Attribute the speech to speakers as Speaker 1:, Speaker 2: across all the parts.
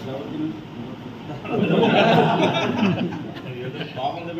Speaker 1: పాపంగా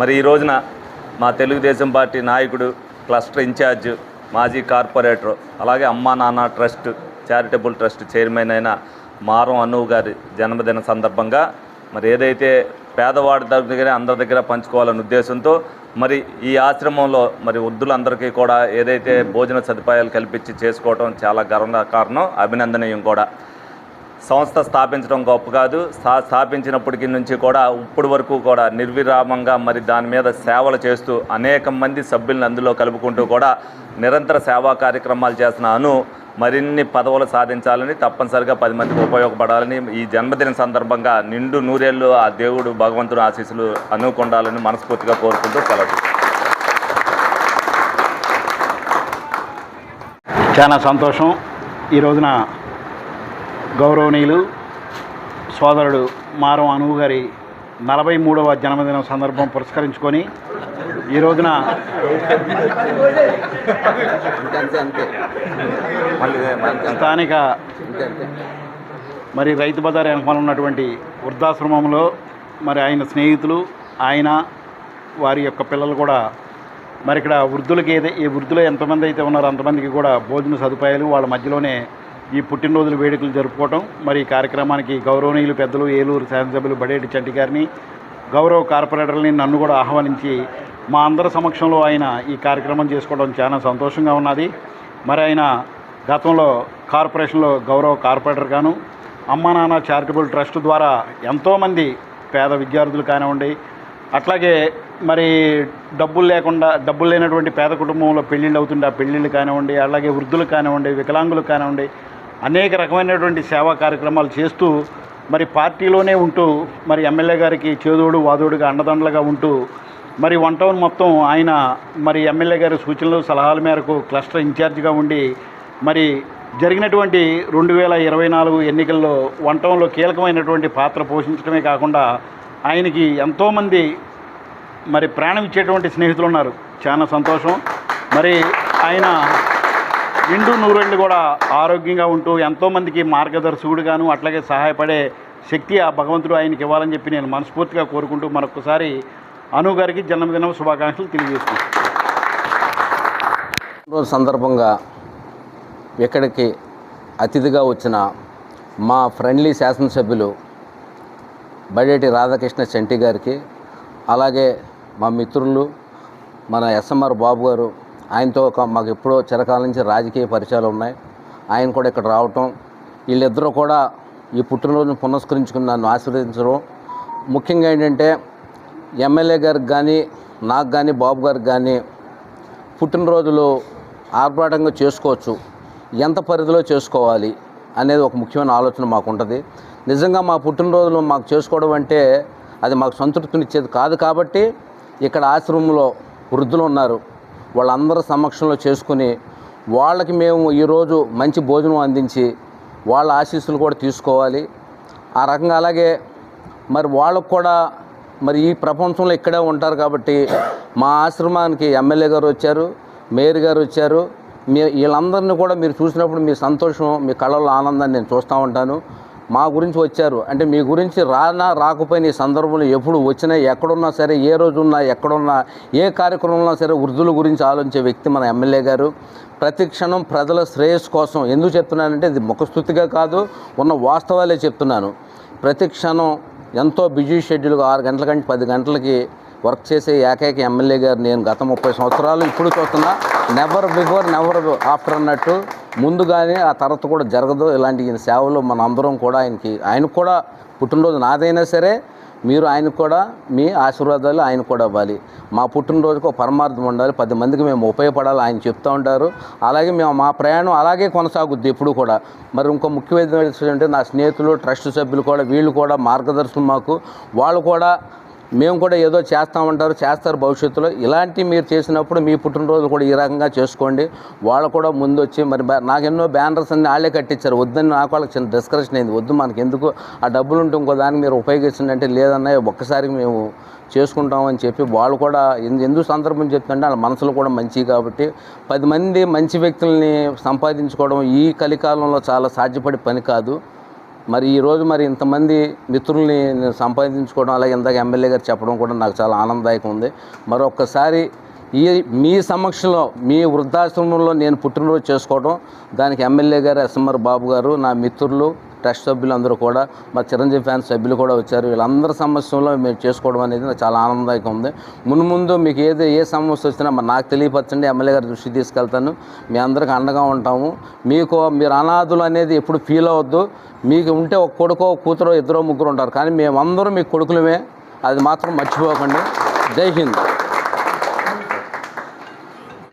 Speaker 2: మరి ఈ రోజున మా తెలుగుదేశం పార్టీ నాయకుడు క్లస్టర్ ఇన్ఛార్జ్ మాజీ కార్పొరేటర్ అలాగే అమ్మా నాన్న ట్రస్ట్ చారిటబుల్ ట్రస్ట్ చైర్మన్ అయిన మారం అనువు గారి జన్మదిన సందర్భంగా మరి ఏదైతే పేదవాడి దగ్గర అందరి దగ్గర పంచుకోవాలనే ఉద్దేశంతో మరి ఈ ఆశ్రమంలో మరి వృద్ధులందరికీ కూడా ఏదైతే భోజన సదుపాయాలు కల్పించి చేసుకోవడం చాలా గర్వ కారణం అభినందనీయం కూడా. సంస్థ స్థాపించడం గొప్ప కాదు. స్థా- స్థాపించినప్పటికి నుంచి కూడా ఇప్పటి వరకు కూడా నిర్విరామంగా మరి దాని మీద సేవలు చేస్తూ అనేక మంది సభ్యులను అందులో కలుపుకుంటూ కూడా నిరంతర సేవా కార్యక్రమాలు చేసిన అను మరిన్ని పదవులు సాధించాలని తప్పనిసరిగా పది మందికి ఉపయోగపడాలని ఈ జన్మదిన సందర్భంగా నిండు నూరేళ్ళు ఆ దేవుడు భగవంతుని ఆశీస్సులు అనుకుండాలని మనస్ఫూర్తిగా కోరుకుంటూ సెలవు.
Speaker 3: చాలా సంతోషం. ఈ రోజున గౌరవనీయులు సోదరుడు మారం అనువు గారి నలభై మూడవ జన్మదినం సందర్భం పురస్కరించుకొని ఈ రోజున స్థానిక మరి రైతు బజార్ వెనకాల ఉన్నటువంటి వృద్ధాశ్రమంలో మరి ఆయన స్నేహితులు ఆయన వారి యొక్క పిల్లలు కూడా మరి ఇక్కడ వృద్ధులకి ఏదై ఈ వృద్ధులు ఎంతమంది అయితే ఉన్నారో అంతమందికి కూడా భోజన సదుపాయాలు వాళ్ళ మధ్యలోనే ఈ పుట్టినరోజుల వేడుకలు జరుపుకోవటం మరి ఈ కార్యక్రమానికి గౌరవనీయులు పెద్దలు ఏలూరు శాసనసభ్యులు బడేటి చంటి గారిని గౌరవ కార్పొరేటర్ని నన్ను కూడా ఆహ్వానించి మా అందరి సమక్షంలో ఆయన ఈ కార్యక్రమం చేసుకోవడం చాలా సంతోషంగా ఉన్నది. మరి ఆయన గతంలో కార్పొరేషన్లో గౌరవ కార్పొరేటర్ గాను అమ్మా నాన్న చారిటబుల్ ట్రస్ట్ ద్వారా ఎంతోమంది పేద విద్యార్థులు కానివ్వండి అట్లాగే మరి డబ్బులు లేకుండా డబ్బులు లేనటువంటి పేద కుటుంబంలో పెళ్ళిళ్ళు అవుతుండే ఆ పెళ్ళిళ్ళు కానివ్వండి అలాగే వృద్ధులు కానివ్వండి వికలాంగులు కానివ్వండి అనేక రకమైనటువంటి సేవా కార్యక్రమాలు చేస్తూ మరి పార్టీలోనే ఉంటూ మరి ఎమ్మెల్యే గారికి చేదోడు వాదోడుగా అండదండలుగా ఉంటూ మరి వన్ టౌన్ మొత్తం ఆయన మరి ఎమ్మెల్యే గారి సూచనలు సలహాల మేరకు క్లస్టర్ ఇన్ఛార్జిగా ఉండి మరి జరిగినటువంటి రెండు వేల ఇరవై నాలుగు ఎన్నికల్లో వన్ టౌన్లో కీలకమైనటువంటి పాత్ర పోషించడమే కాకుండా ఆయనకి ఎంతోమంది మరి ప్రాణం ఇచ్చేటువంటి స్నేహితులు ఉన్నారు. చాలా సంతోషం. మరి ఆయన నిండు నూరేళ్ళు కూడా ఆరోగ్యంగా ఉంటూ ఎంతోమందికి మార్గదర్శకుడుగాను అట్లాగే సహాయపడే శక్తి ఆ భగవంతుడు ఆయనకి ఇవ్వాలని చెప్పి నేను మనస్ఫూర్తిగా కోరుకుంటూ మరొకసారి అను గారికి జన్మదినం శుభాకాంక్షలు తెలియజేస్తున్నాను.
Speaker 4: రోజు సందర్భంగా ఇక్కడికి అతిథిగా వచ్చిన మా ఫ్రెండ్లీ శాసనసభ్యులు బడేటి రాధాకృష్ణ చంటి గారికి అలాగే మా మిత్రులు మన ఎస్ఎంఆర్ బాబు గారు ఆయనతో ఒక మాకు ఎప్పుడో చిరకాల నుంచి రాజకీయ పరిచయాలు ఉన్నాయి. ఆయన కూడా ఇక్కడ రావటం. వీళ్ళిద్దరూ కూడా ఈ పుట్టినరోజును పునస్కరించుకుని నన్ను ఆశీర్వదించడం. ముఖ్యంగా ఏంటంటే ఎమ్మెల్యే గారికి కానీ నాకు కానీ బాబు గారికి కానీ పుట్టినరోజులు ఆర్భాటంగా చేసుకోవచ్చు. ఎంత పరిధిలో చేసుకోవాలి అనేది ఒక ముఖ్యమైన ఆలోచన మాకు ఉంటుంది నిజంగా మా పుట్టినరోజులు మాకు చేసుకోవడం అంటే అది మాకు సంతృప్తినిచ్చేది కాదు కాబట్టి ఇక్కడ ఆశ్రమంలో వృద్ధులు ఉన్నారు. వాళ్ళందరి సమక్షంలో చేసుకుని వాళ్ళకి మేము ఈరోజు మంచి భోజనం అందించి వాళ్ళ ఆశీస్సులు కూడా తీసుకోవాలి. ఆ రకంగా అలాగే మరి వాళ్ళకు కూడా మరి ఈ ప్రపంచంలో ఇక్కడే ఉంటారు కాబట్టి మా ఆశ్రమానికి ఎమ్మెల్యే గారు వచ్చారు మేయర్ గారు వచ్చారు. మీ వీళ్ళందరినీ కూడా మీరు చూసినప్పుడు మీ సంతోషం మీ కళల్లో ఆనందాన్ని నేను చూస్తూ ఉంటాను. మా గురించి వచ్చారు. అంటే మీ గురించి రానా రాకపోయిన ఈ సందర్భంలో ఎప్పుడు వచ్చినా ఎక్కడున్నా సరే ఏ రోజున్నా ఎక్కడున్నా ఏ కార్యక్రమంలో సరే వృద్ధుల గురించి ఆలోచించే వ్యక్తి మన ఎమ్మెల్యే గారు. ప్రతి క్షణం ప్రజల శ్రేయస్సు కోసం ఎందుకు చెప్తున్నానంటే ఇది ముఖస్థుతిగా కాదు ఉన్న వాస్తవాలే చెప్తున్నాను. ప్రతి క్షణం ఎంతో బిజీ షెడ్యూల్గా ఆరు గంటల కంటే పది గంటలకి వర్క్ చేసే ఏకైక ఎమ్మెల్యే గారు నేను గత ముప్పై సంవత్సరాలు ఇప్పుడు చూస్తున్నా. నెవర్ బిఫోర్ నెవర్ ఆఫ్టర్ అన్నట్టు ముందుగానే ఆ తర్వాత కూడా జరగదు. ఇలాంటి ఈయన సేవలు మన అందరం కూడా ఆయనకి ఆయనకు కూడా పుట్టినరోజు నాదైనా సరే మీరు ఆయనకు కూడా మీ ఆశీర్వాదాలు ఆయన కూడా ఇవ్వాలి. మా పుట్టినరోజుకు పరమార్థం ఉండాలి. పది మందికి మేము ఉపయోగపడాలి ఆయన చెప్తూ ఉంటారు. అలాగే మేము మా ప్రయాణం అలాగే కొనసాగుద్ది ఎప్పుడు కూడా. మరి ఇంకో ముఖ్యమైన అంటే నా స్నేహితులు ట్రస్ట్ సభ్యులు కూడా వీళ్ళు కూడా మార్గదర్శనం మాకు. వాళ్ళు కూడా మేము కూడా ఏదో చేస్తామంటారు చేస్తారు భవిష్యత్తులో. ఇలాంటి మీరు చేసినప్పుడు మీ పుట్టినరోజు కూడా ఈ రకంగా చేసుకోండి. వాళ్ళు కూడా ముందు వచ్చి మరి నాకు ఎన్నో బ్యానర్స్ అన్ని వాళ్ళే కట్టించారు. వద్దని నాకు వాళ్ళకి చిన్న డిస్కషన్ అయింది. వద్దు మనకి ఎందుకు ఆ డబ్బులు ఉంటే ఇంకో దానికి మీరు ఉపయోగించండి లేదన్నా ఒక్కసారి మేము చేసుకుంటామని చెప్పి వాళ్ళు కూడా ఎందు- ఎందుకు సందర్భం చెప్తుంటే వాళ్ళ మనసులో కూడా మంచి కాబట్టి పది మంది మంచి వ్యక్తుల్ని సంపాదించుకోవడం ఈ కలికాలంలో చాలా సాధ్యపడే పని కాదు. మరి ఈరోజు మరి ఇంతమంది మిత్రుల్ని నేను సంపాదించుకోవడం అలాగే ఇందాక ఎమ్మెల్యే గారు చెప్పడం కూడా నాకు చాలా ఆనందదాయకం ఉంది. మరొక్కసారి ఈ మీ సమక్షంలో మీ వృద్ధాశ్రమంలో నేను పుట్టినరోజు చేసుకోవడం దానికి ఎమ్మెల్యే గారు ఎస్ఎంఆర్ బాబు గారు నా మిత్రులు ట్రస్ట్ సభ్యులు అందరూ కూడా మా చిరంజీవి ఫ్యాన్స్ సభ్యులు కూడా వచ్చారు. వీళ్ళందరి సమస్యలో మేము చేసుకోవడం అనేది నాకు చాలా ఆనందదాయకం ఉంది. మున్ముందు మీకు ఏది ఏ సమస్య వచ్చినా మరి నాకు తెలియపరచండి ఎమ్మెల్యే గారి దృష్టి తీసుకెళ్తాను. మీ అందరికి అండగా ఉంటాము. మీకు మీరు అనాథులు అనేది ఎప్పుడు ఫీల్ అవ్వద్దు. మీకు ఉంటే ఒక కొడుకో కూతురో ఇద్దరో ముగ్గురు ఉంటారు. కానీ మేమందరం మీ కొడుకులమే. అది మాత్రం మర్చిపోకండి. జై హింద్.